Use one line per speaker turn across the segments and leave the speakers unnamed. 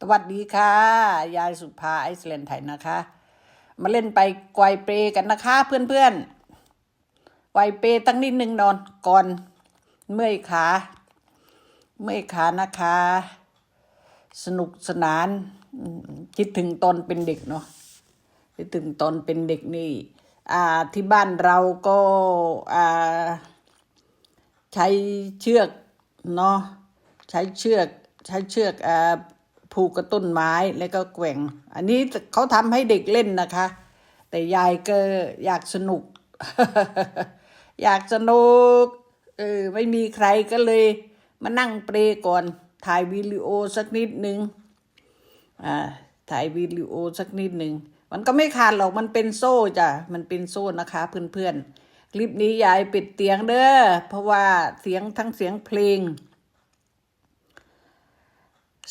สวัสดีค่ะ ยายสุภาไอซ์แลนด์ไทยนะคะ มาเล่นไปไกวเปกันนะคะเพื่อนๆไกวเปตั้งนิดนึงนอนก่อนเมื่อยขาเมื่อยขานะคะ สนุกสนาน คิดถึงตอนเป็นเด็กเนาะคิดถึงตอนเป็นเด็กนี่อ่าที่บ้านเราก็อ่าใช้เชือกเนาะใช้เชือกใช้เชือกอ่า ผูกกับต้นไม้แล้วก็แกว่ง อันนี้เขาทำให้เด็กเล่นนะคะ แต่ยายก็อยากสนุก อยากสนุกเออไม่มีใครก็เลย มานั่งเปรก่อน ถ่ายวิดีโอสักนิดนึงอ่าถ่ายวิดีโอสักนิดหนึ่งมันก็ไม่ขาดหรอกมันเป็นโซ่จ้ะมันเป็นโซ่นะคะ เพื่อนๆคลิปนี้ยายปิดเตียงเด้อเพราะว่าเสียงทั้งเสียงเพลง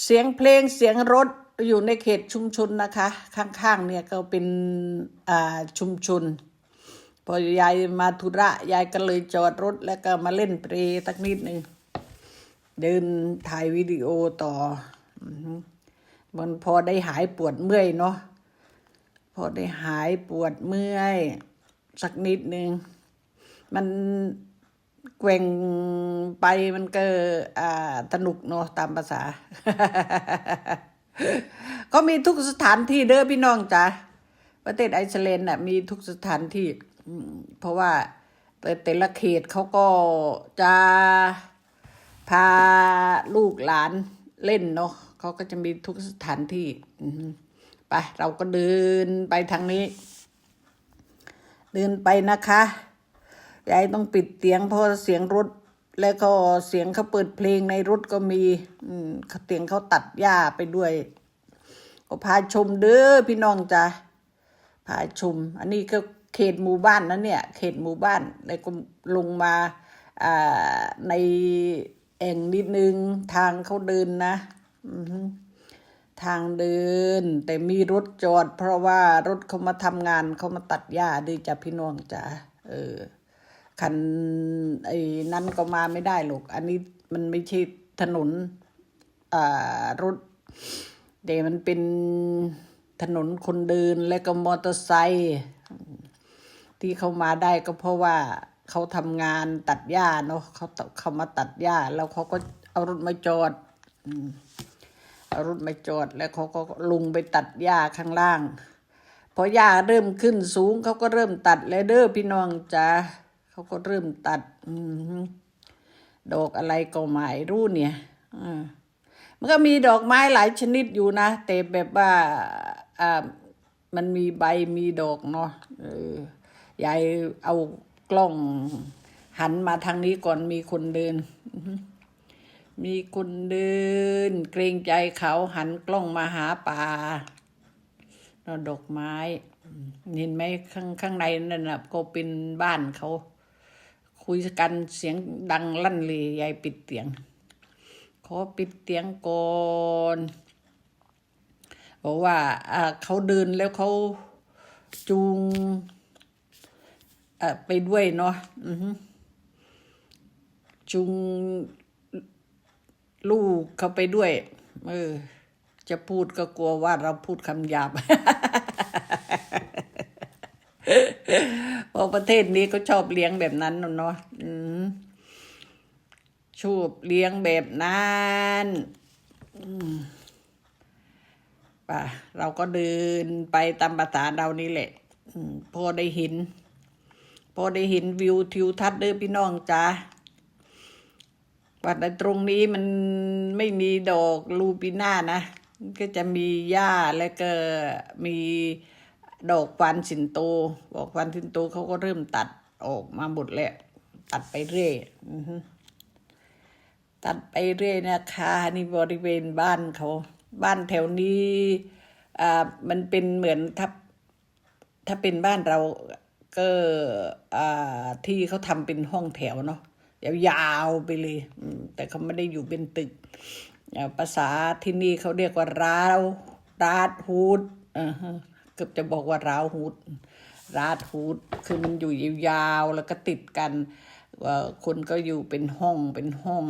เสียงเพลงเสียงรถอยู่ในเขตชุมชนนะคะ ข้างๆเนี่ยก็เป็นอ่าชุมชน พอยายมาธุระยายก็เลยจอดรถแล้วก็มาเล่นเปรสักนิดหนึ่งเดินถ่ายวิดีโอต่อ มันพอได้หายปวดเมื่อยเนาะพอได้หายปวดเมื่อย สักนิดหนึ่งมัน แกว่งไปมันก็อ่าสนุกเนาะตามภาษา ก็มีทุกสถานที่เด้อพี่น้องจ้ะประเทศไอซ์แลนด์น่ะมีทุกสถานที่ เพราะว่าแต่ละเขตเขาก็จะพาลูกหลานเล่นเนาะเขาก็จะมีทุกสถานที่ไปเราก็เดินไปทางนี้ เดินไปนะคะ ยายต้องปิดเสียงเพราะเสียงรถ แล้วก็เสียงเขาเปิดเพลงในรถก็มีอืมเสียงเขาตัดหญ้าไปด้วยก็พาชมเด้อพี่น้องจ้ะพาชม อันนี้ก็เขตหมู่บ้านนะเนี่ย เขตหมู่บ้านแล้วก็ลงมาอ่าในแอ่งนิดนึงทางเขาเดินนะอืทางเดิน แต่มีรถจอด เพราะว่ารถเขามาทำงานเขามาตัดหญ้าด้วยจ้ะพี่น้องจ้ะเออ คันไอ้นั้นก็มาไม่ได้หรอก อันนี้มันไม่ใช่ถนนอ่ารถแต่มันเป็นถนนคนเดินและก็มอเตอร์ไซค์ที่เขามาได้ก็เพราะว่าเขาทำงานตัดหญ้าเนาะเขาเขามาตัดหญ้าแล้วเขาก็เอารถมาจอดเอารถมาจอดแล้วเขาก็ลงไปตัดหญ้าข้างล่างพอหญ้าเริ่มขึ้นสูงเขาก็เริ่มตัดแล้วเด้อพี่น้องจ้า เขาก็เริ่มตัดอดอกอะไรก็ไม่รู้เนี่ยมันก็มีดอกไม้หลายชนิดอยู่นะ แต่แบบว่าอ่ามันมีใบมีดอกเนาะเออยายเอากล้องหันมาทางนี้ก่อนมีคนเดิน มีคนเดิน เกรงใจเขาหันกล้องมาหาป่าดอกไม้ เห็นไหมข้างข้างในนั่นนะก็เป็นบ้านเขา คุยกันเสียงดังลั่นเลยยายปิดเตียง ขอปิดเตียงก่อนบอกว่าเขาเดินแล้วเขาจูงไปด้วยเนาะจูงลูกเขาไปด้วย เออ จะพูดก็กลัวว่าเราพูดคำหยาบ เพราะประเทศนี้ก็ชอบเลี้ยงแบบนั้นเนาะชอบเลี้ยงแบบนั้นป่ะเราก็เดินไปตามภาษาเรานี่แหละพอได้เห็น พอได้เห็นวิวทิวทัศน์เด้อพี่น้องจ้าว่าในตรงนี้มันไม่มีดอกลูปิน่านะ ก็จะมีหญ้าแล้วก็มี ดอกฟานสินโตบอกฟานสินโตเขาก็เริ่มตัดออกมาหมดแล้ว ตัดไปเรื่อยตัดไปเรื่อยนะคะนี่บริเวณบ้านเขา บ้านแถวนี้อ่ามันเป็นเหมือนถ้าถ้าเป็นบ้านเราก็อ่าที่เขาทำเป็นห้องแถวเนาะยาวๆไปเลยแต่เขาไม่ได้อยู่เป็นตึกภาษาที่นี่เขาเรียกว่าราวราดฮูดอ่า เกือบจะบอกว่าราวฮูดราดฮูดคือมันอยู่ยาวๆแล้วก็ติดกันคนก็อยู่เป็นห้องเป็นห้อง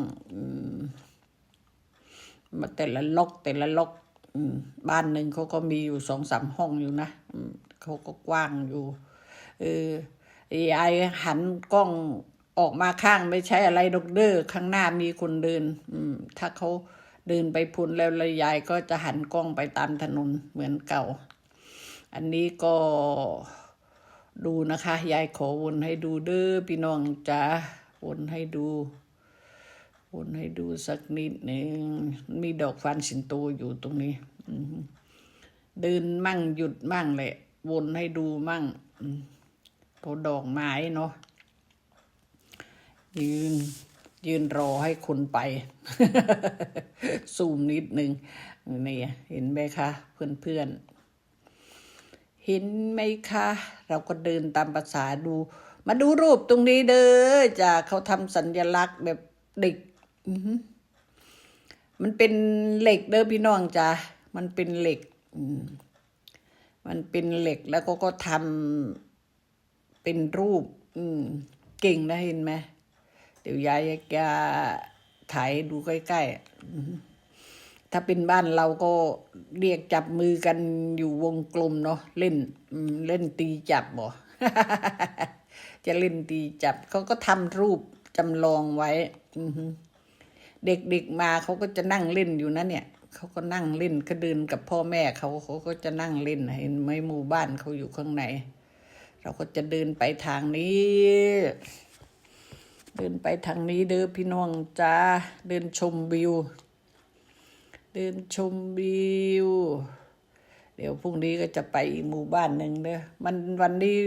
มาแต่ละล็อกแต่ละล็อกบ้านหนึ่งเขาก็มีอยู่สองสามห้องอยู่นะเขาก็กว้างอยู่เออยายหันกล้องออกมาข้างไม่ใช่อะไรดอกเด้อข้างหน้ามีคนเดินถ้าเขาเดินไปพุนแล้วแล้วยายก็จะหันกล้องไปตามถนนเหมือนเก่า อันนี้ก็ดูนะคะ ยายขอวนให้ดูเด้อพี่น้องจ้าวนให้ดูวนให้ดูสักนิดหนึ่งมีดอกฟันสินโตอยู่ตรงนี้เดินมั่งหยุดมั่งแหละ วนให้ดูมั่งเพราะดอกไม้เนาะยืน ยืนรอให้คนไป ซูมนิดหนึ่งนี่เห็นไหมคะ เพื่อนๆ เห็นไหมคะ เราก็เดินตามภาษาดู มาดูรูปตรงนี้เด้อจ้ะเขาทำสัญลักษณ์แบบเด็กมันเป็นเหล็กเด้อพี่น้องจ้ะมันเป็นเหล็กมันเป็นเหล็กแล้วก็ก็ทำเป็นรูป อืม เก่งนะเห็นไหมเดี๋ยวยายจะถ่ายดูใกล้ๆ ถ้าเป็นบ้านเราก็เรียกจับมือกันอยู่วงกลมเนาะเล่นเล่นตีจับบ่จะเล่นตีจับเขาก็ทำรูปจำลองไว้เด็กๆมาเขาก็จะนั่งเล่นอยู่นะเนี่ยเขาก็นั่งเล่นก็เดินกับพ่อแม่เขาเขาก็จะนั่งเล่นเห็นไหมหมู่บ้านเขาอยู่ข้างในเราก็จะเดินไปทางนี้ เดินไปทางนี้เด้อพี่น้องจ้าเดินชมวิว เดินชมวิว เดี๋ยวพรุ่งนี้ก็จะไปอีกหมู่บ้านหนึ่งเด้อมันวันนี้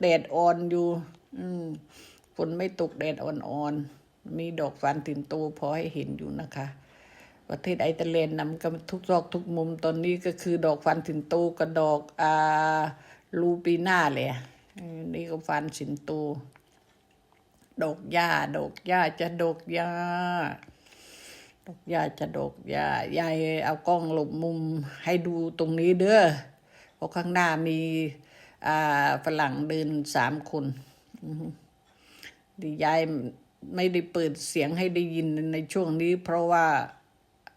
แดดอ่อนอยู่ อืมฝนไม่ตกแดดอ่อนๆ มีดอกฟันตินโตพอให้เห็นอยู่นะคะ ประเทศไอตาเลนนำกันทุกซอกทุกมุมตอนนี้ก็คือดอกฟันสินโตกับดอกอ่าลูปีน่าเลยนี่ก็ฟันสินโตดอกหญ้าดอกหญ้าจะดอกหญ้า ดอกหญ้าจะดอกหญ้ายายเอากล้องหลบมุมให้ดูตรงนี้เด้อเพราะข้างหน้ามีอ่าฝรั่งเดินสามคนดียายไม่ได้เปิดเสียงให้ได้ยินในช่วงนี้ เพราะว่า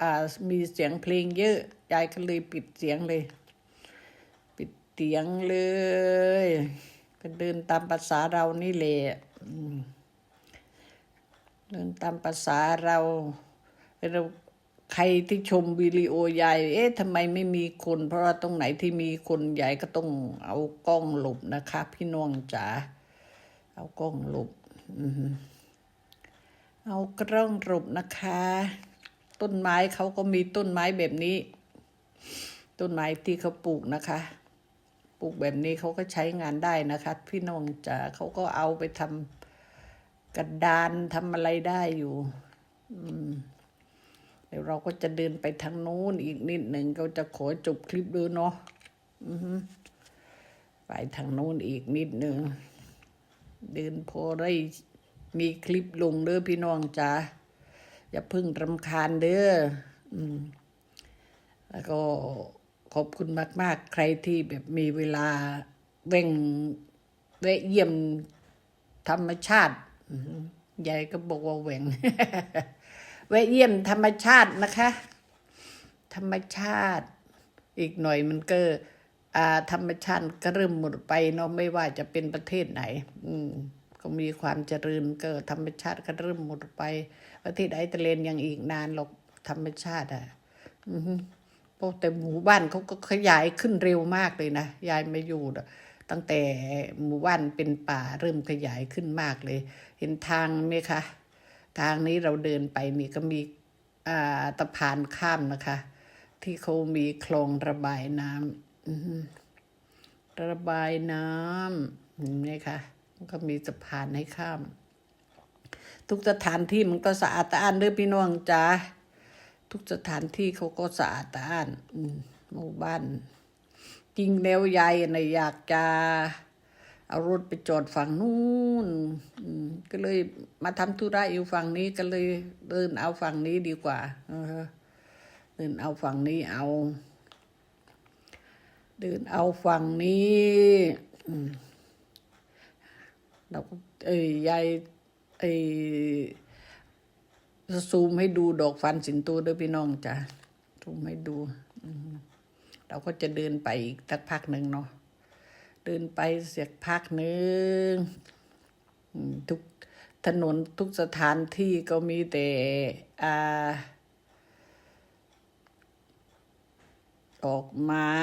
อ่ามีเสียงเพลงเยอะ ยายก็เลยปิดเสียงเลย ปิดเสียงเลยก็เดินตามภาษาเรานี่แหละเดินตามภาษาเรา เราใครที่ชมวิดีโอยาย เอ๊ะทำไมไม่มีคน เพราะว่าตรงไหนที่มีคนใหญ่ก็ต้องเอากล้องหลบนะคะ พี่น้องจ๋า เอากล้องหลบอือหือเอากล้องหลบนะคะ ต้นไม้เขาก็มีต้นไม้แบบนี้ ต้นไม้ที่เขาปลูกนะคะ ปลูกแบบนี้เขาก็ใช้งานได้นะคะ พี่น้องจ๋าเขาก็เอาไปทำกระดานทำอะไรได้อยู่ อืม เดี๋ยวเราก็จะเดินไปทางโน้นอีกนิดหนึ่งก็จะขอจบคลิปดูเนาะอือฮึไปทางโน้นอีกนิดหนึ่งเดินพอได้มีคลิปลงเด้อพี่น้องจ้าอย่าพึ่งรำคาญเด้ออืมแล้วก็ขอบคุณมาก ๆ ใครที่แบบมีเวลาแว่งแวะเยี่ยมธรรมชาติอือหือยายก็บอกว่าแหว่ง แวะเยี่ยมธรรมชาตินะคะ ธรรมชาติ อีกหน่อยมันก็ธรรมชาติก็เริ่มหมดไปเนาะไม่ว่าจะเป็นประเทศไหน อืมก็มีความเจริญก็ธรรมชาติก็เริ่มหมดไป ประเทศไอตาเลนยังอีกนานหรอกธรรมชาติอะอืพราะแต่หมู่บ้านเขาก็ขยายขึ้นเร็วมากเลยนะยายม่อยู่ตั้งแต่หมู่บ้านเป็นป่าเริ่มขยายขึ้นมากเลย เห็นทางไหมคะ ทางนี้เราเดินไปนี่ก็มีอ่าตะพานข้ามนะคะ ที่เขามีคลองระบายน้ำระบายน้ำเห็นไหมคะก็มีสะพานให้ข้าม ทุกสถานที่มันก็สะอาดสะอ้านเด้อพี่น้องจ้าทุกสถานที่เขาก็สะอาดสะอ้านหมู่บ้าน จริงแล้วยายนะอยากจะ เอารถไปจอดฝั่งนู้นก็เลยมาทำธุระอยู่ฝั่งนี้ก็เลยเดินเอาฝั่งนี้ดีกว่าเดินเอาฝั่งนี้เอา เดินเอาฝั่งนี้เราก็เอ้ยยายเอ้ยซูมให้ดูดอกฟันสินโตด้วยพี่น้องจ้ะซูมให้ดู เราก็จะเดินไปอีกสักพักหนึ่งเนาะ เดินไปเสียกพักหนึ่งทุกถนนทุกสถานที่ก็มีแต่อ่าดอกไม้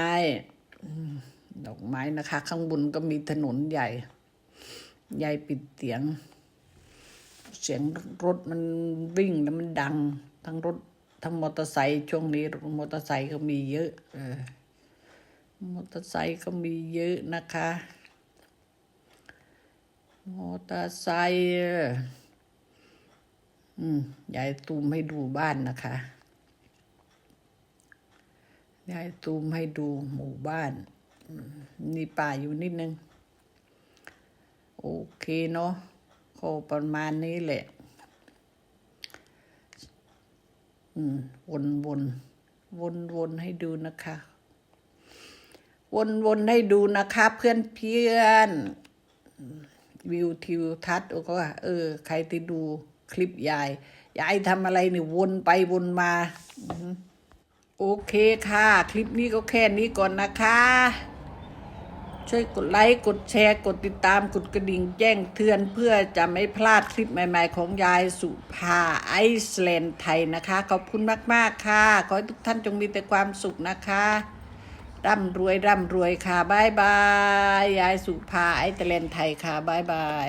ดอกไม้นะคะ ข้างบนก็มีถนนใหญ่ ใหญ่ปิดเสียง เสียงรถมันวิ่งแล้วมันดัง ทั้งรถทั้งมอเตอร์ไซค์ช่วงนี้มอเตอร์ไซค์ก็มีเยอะ เออ มอเตอร์ไซค์ก็มีเยอะนะคะ มอเตอร์ไซค์อืมยายตูมให้ดูบ้านนะคะยายตูมให้ดูหมู่บ้านอืมมีป่าอยู่นิดนึง โอเคเนาะก็ประมาณนี้แหละ อืมวนวนวนวนให้ดูนะคะ วนวนให้ดูนะคะ เพื่อนเพื่อนวิวทิวทัศน์ก็ว่าเออ ใครที่ดูคลิปยาย ยายทำอะไรนี่วนไปวนมา โอเคค่ะ คลิปนี้ก็แค่นี้ก่อนนะคะ ช่วยกดไลค์ กดแชร์ กดติดตาม กดกระดิ่งแจ้งเตือนเพื่อจะไม่พลาดคลิปใหม่ ๆ ของยายสุภาไอซ์แลนด์ไทยนะคะ ขอบคุณมาก ๆ ค่ะ ขอให้ทุกท่านจงมีแต่ความสุขนะคะ ร่ำรวยร่ำรวยค่ะบายบาย ยายสุภาไอเตเลนไทยค่ะบายบาย